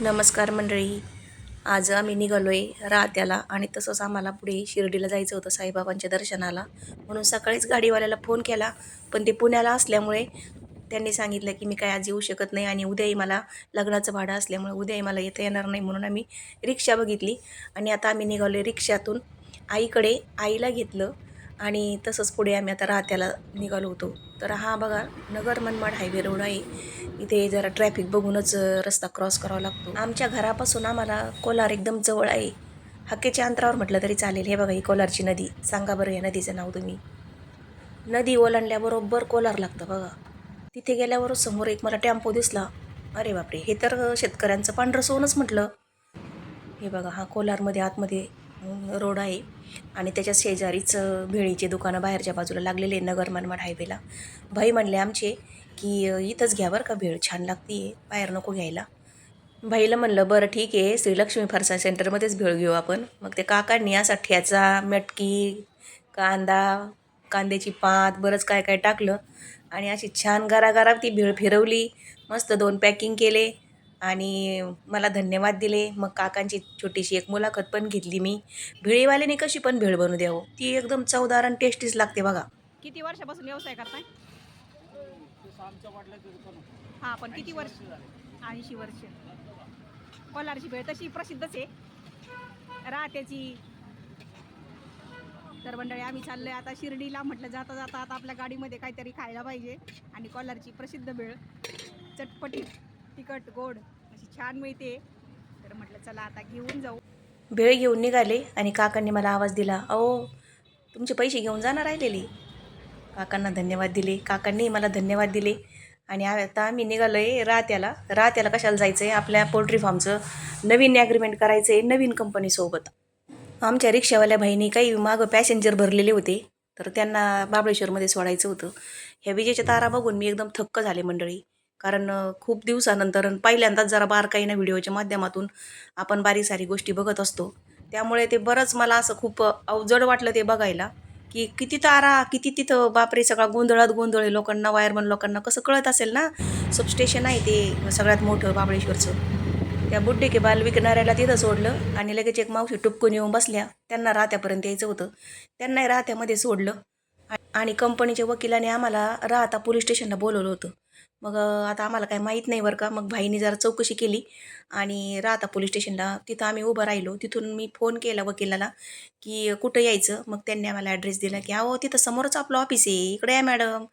नमस्कार मंडळी. आज आम्ही निघालो आहे राहत्याला आणि तसंच आम्हाला पुढे शिर्डीला जायचं होतं साईबाबांच्या दर्शनाला. म्हणून सकाळीच गाडीवाल्याला फोन केला पण ते पुण्याला असल्यामुळे त्यांनी सांगितलं की मी काय आज येऊ शकत नाही आणि उद्याही मला लग्नाचं भाडं असल्यामुळे उद्याही मला येता येणार नाही म्हणून आम्ही रिक्षा बघितली. आणि आता आम्ही निघालो आहे रिक्षातून. आईकडे आईला घेतलं आणि तसंच पुढे आम्ही आता राहत्याला निघालो होतो. तर हा बघा नगर मनमाड हायवे रोड आहे. इथे जरा ट्रॅफिक बघूनच रस्ता क्रॉस करावा लागतो. आमच्या घरापासून आम्हाला कोलार एकदम जवळ आहे. हक्केच्या अंतरावर म्हटलं तरी चालेल. हे बघा ही कोलारची नदी. सांगा बरं या नदीचं नाव तुम्ही. नदी ओलांडल्याबरोबर कोलार लागतं बघा. तिथे गेल्यावर समोर एक मला टेम्पो दिसला. अरे बापरे हे तर शेतकऱ्यांचं पांढरं सोनच म्हटलं. हे बघा हा कोलारमध्ये आतमध्ये रोड आहे आणि त्याच्या शेजारीच भेळीचे दुकानं बाहेरच्या बाजूला लागलेले आहे नगर मनमाड हायवेला. भाई म्हणले आमचे की इथंच घ्या बरं का भेळ छान लागते आहे बाहेर नको घ्यायला. भाईला म्हणलं बरं ठीक आहे श्रीलक्ष्मी फरसा सेंटरमध्येच भेळ घेऊ आपण. मग ते काकांनी असा ठ्याचा मटकी कांदा कांद्याची पात बरंच काय काय टाकलं. आणि अशी छान गारागारा ती भेळ फिरवली. मस्त दोन पॅकिंग केले. आणि मला धन्यवाद दिले. मग काकांची छोटीशी एक मुलाखत पण घेतली मी. भेळीवाल्याने कशी पण भेळ बनवू द्यावं. ती एकदम चवदार आणि टेस्टीच लागते बघा. किती वर्षापासून व्यवसाय करताय? हा पण किती वर्ष? ऐंशी वर्ष. कोलारची भेळ तशी प्रसिद्धच आहे. राहत्याची तर मंडळी आम्ही चाललोय आता शिर्डीला. म्हटलं जाता जाता आता आपल्या गाडीमध्ये काहीतरी खायला पाहिजे. आणि कोलारची प्रसिद्ध भेळ. चटपटी तिखट गोड अशी छान मिळते. तर म्हटलं चला आता घेऊन जाऊ. भेळ घेऊन निघाले आणि काकांनी मला आवाज दिला अहो तुमचे पैसे घेऊन जाणार राहिलेले काकांना धन्यवाद दिले. काकांनी मला धन्यवाद दिले. आणि आता आम्ही निघालो आहे राहत्याला. राहत्याला कशाला जायचं आहे आपल्या पोल्ट्री फार्मचं नवीन ॲग्रीमेंट करायचं आहे नवीन कंपनीसोबत आमच्या रिक्षावाल्या बहिणी काही मागं पॅसेंजर भरलेले होते. तर त्यांना बाबळेश्वरमध्ये सोडायचं होतं. ह्या विजेच्या तारा बघून मी एकदम थक्क झाले मंडळी. कारण खूप दिवसानंतर पहिल्यांदाच जरा बारकाईनं व्हिडिओच्या माध्यमातून आपण बारीक सारी गोष्टी बघत असतो. त्यामुळे ते बरंच मला असं खूप अवजड वाटलं ते बघायला की किती तारा किती तिथं बापरे सगळा गोंधळात गोंधळ आहे लोकांना वायरमन लोकांना कसं कळत असेल ना? सबस्टेशन आहे ते सगळ्यात मोठं महाबळेश्वरचं त्या बुड्डे के बाल विकणाऱ्याला तिथं सोडलं आणि लगेच एक मावशी टुपकून येऊन बसल्या. त्यांना राहत्यापर्यंत यायचं होतं. त्यांनाही राहत्यामध्ये सोडलं. आणि कंपनीच्या वकिलाने आम्हाला राहता पोलीस स्टेशनला बोलवलं होतं. मग आता आम्हाला काय माहीत नाही बरं का. मग भाईनी जरा चौकशी केली आणि राहता पोलीस स्टेशनला तिथं आम्ही उभं राहिलो. तिथून मी फोन केला वकिलाला की कुठं यायचं? मग त्यांनी आम्हाला ॲड्रेस दिला की अहो तिथं समोरच आपलं ऑफिस आहे. इकडे आहे मॅडम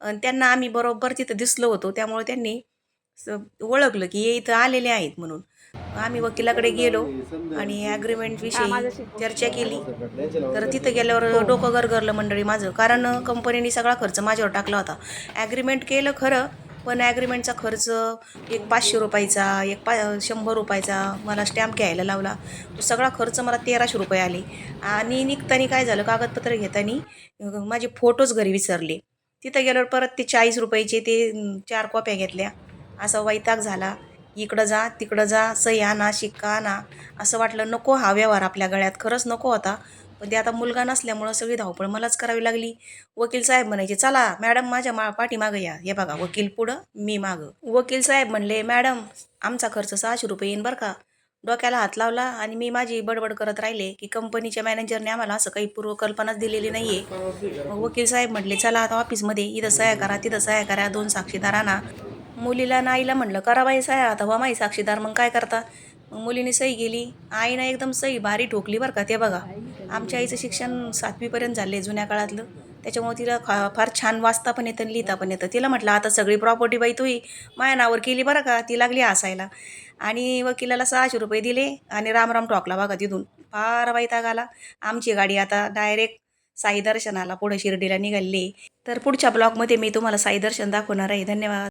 आणि त्यांना आम्ही बरोबर तिथं दिसलो होतो. त्यामुळे त्यांनी स- ओळखलं की हे इथं आलेले आहेत म्हणून. आम्ही वकिलाकडे गेलो आणि ॲग्रीमेंटविषयी चर्चा केली. तर तिथं गेल्यावर डोकं गरगरलं मंडळी माझं. कारण कंपनीने सगळा खर्च माझ्यावर टाकला होता. ॲग्रीमेंट केलं खरं पण ॲग्रीमेंटचा खर्च एक पाचशे रुपयाचा एक पा शंभर रुपयाचा मला स्टॅम्प घ्यायला लावला. तो सगळा खर्च मला तेराशे रुपये आले. आणि निघताना काय झालं कागदपत्र घेताना माझे फोटोज घरी विसरले. तिथं गेल्यावर परत ते चाळीस रुपयाचे ते चार कॉप्या घेतल्या. असा वैताग झाला. इकडं जा तिकडं जा सही आणा शिक्का आणा. असं वाटलं नको हा व्यवहार आपल्या गळ्यात. खरंच नको होता. पण ते आता मुलगा नसल्यामुळं सगळी धावपळ मलाच करावी लागली. वकील साहेब म्हणायचे चला मॅडम माझ्या मा पाठीमागं या. हे बघा वकील पुढं मी मागं. वकील साहेब म्हणले मॅडम आमचा खर्च सहाशे रुपये येईन बरं का. डोक्याला हात लावला आणि मी माझी बडबड करत राहिले की कंपनीच्या मॅनेजरने आम्हाला असं काही पूर्वकल्पनाच दिलेली नाही आहे मग वकील साहेब म्हटले चला आता ऑफिसमध्ये इथं सह्या करा तिथं सह्या करा दोन साक्षीदार आणा. मुलीला आणि आईला म्हणलं करा बाई साया आता वा माई साक्षीदार मग काय करता? मग मुलीने सही गेली आईनं एकदम सही भारी ठोकली बरं का ते बघा. आमच्या आईचं शिक्षण सातवीपर्यंत झाले जुन्या काळातलं. त्याच्यामुळे तिला खा फार छान वाचता पण येतं आणि लिहिता पण येतं. तिला म्हटलं आता सगळी प्रॉपर्टी बाई तुही माझ्या नावावर केली बरं का ती लागली हसायला. आणि वकिलाला सहाशे रुपये दिले आणि रामराम टॉकला बघा तिथून. फार वैताग आला. आमची गाडी आता डायरेक्ट साई दर्शनाला पुढे शिर्डीला निघाली. तर पुढच्या ब्लॉगमध्ये मी तुम्हाला साई दर्शन दाखवणार आहे. धन्यवाद.